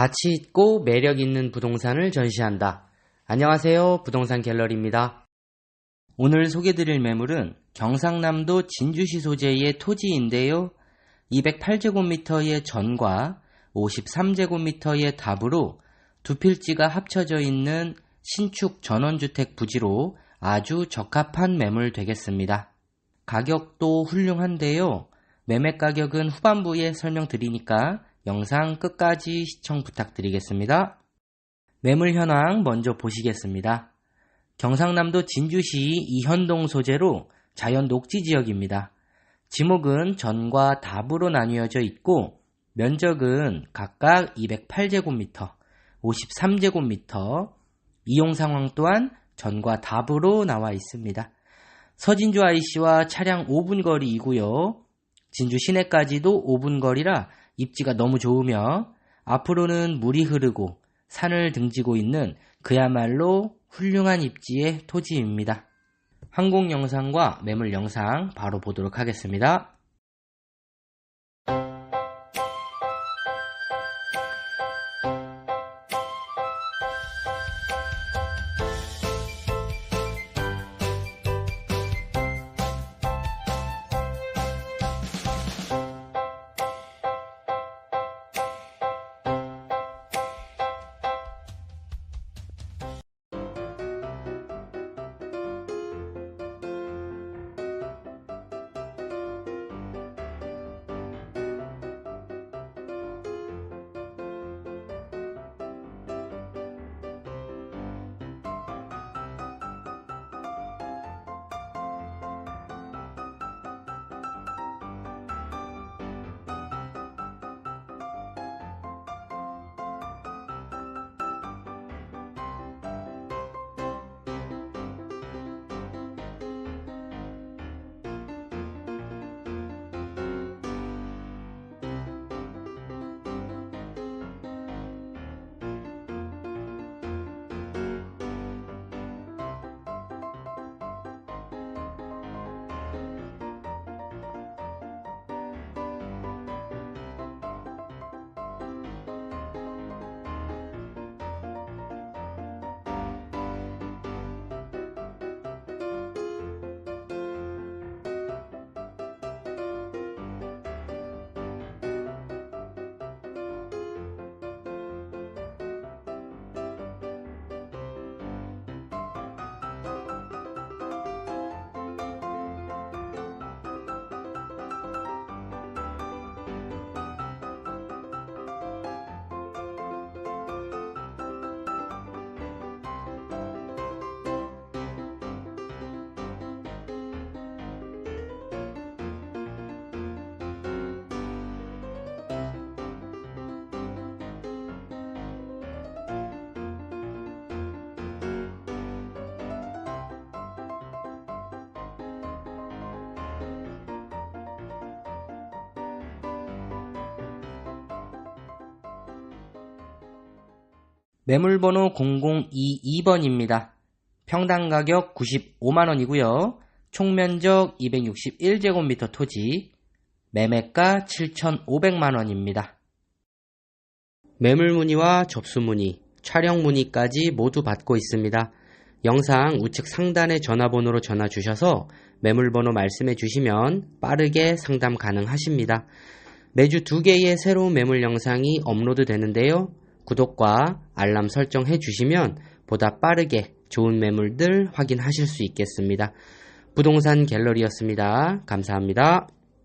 가치 있고 매력 있는 부동산을 전시한다. 안녕하세요. 부동산 갤러리입니다. 오늘 소개드릴 매물은 경상남도 진주시 소재의 토지인데요. 208제곱미터의 전과 53제곱미터의 답으로 두 필지가 합쳐져 있는 신축 전원주택 부지로 아주 적합한 매물 되겠습니다. 가격도 훌륭한데요. 매매 가격은 후반부에 설명드리니까 영상 끝까지 시청 부탁드리겠습니다. 매물 현황 먼저 보시겠습니다. 경상남도 진주시 이현동 소재로 자연 녹지 지역입니다. 지목은 전과 답으로 나뉘어져 있고 면적은 각각 208제곱미터, 53제곱미터, 이용 상황 또한 전과 답으로 나와 있습니다. 서진주 IC와 차량 5분 거리이고요. 진주 시내까지도 5분 거리라 입지가 너무 좋으며 앞으로는 물이 흐르고 산을 등지고 있는 그야말로 훌륭한 입지의 토지입니다. 항공 영상과 매물 영상 바로 보도록 하겠습니다. 매물번호 0022번입니다. 평당 가격 95만원이고요. 총면적 261제곱미터 토지, 매매가 7,500만원입니다. 매물 문의와 접수 문의, 촬영 문의까지 모두 받고 있습니다. 영상 우측 상단의 전화번호로 전화 주셔서 매물번호 말씀해 주시면 빠르게 상담 가능하십니다. 매주 두 개의 새로운 매물 영상이 업로드 되는데요. 구독과 알람 설정해 주시면 보다 빠르게 좋은 매물들 확인하실 수 있겠습니다. 부동산 갤러리였습니다. 감사합니다.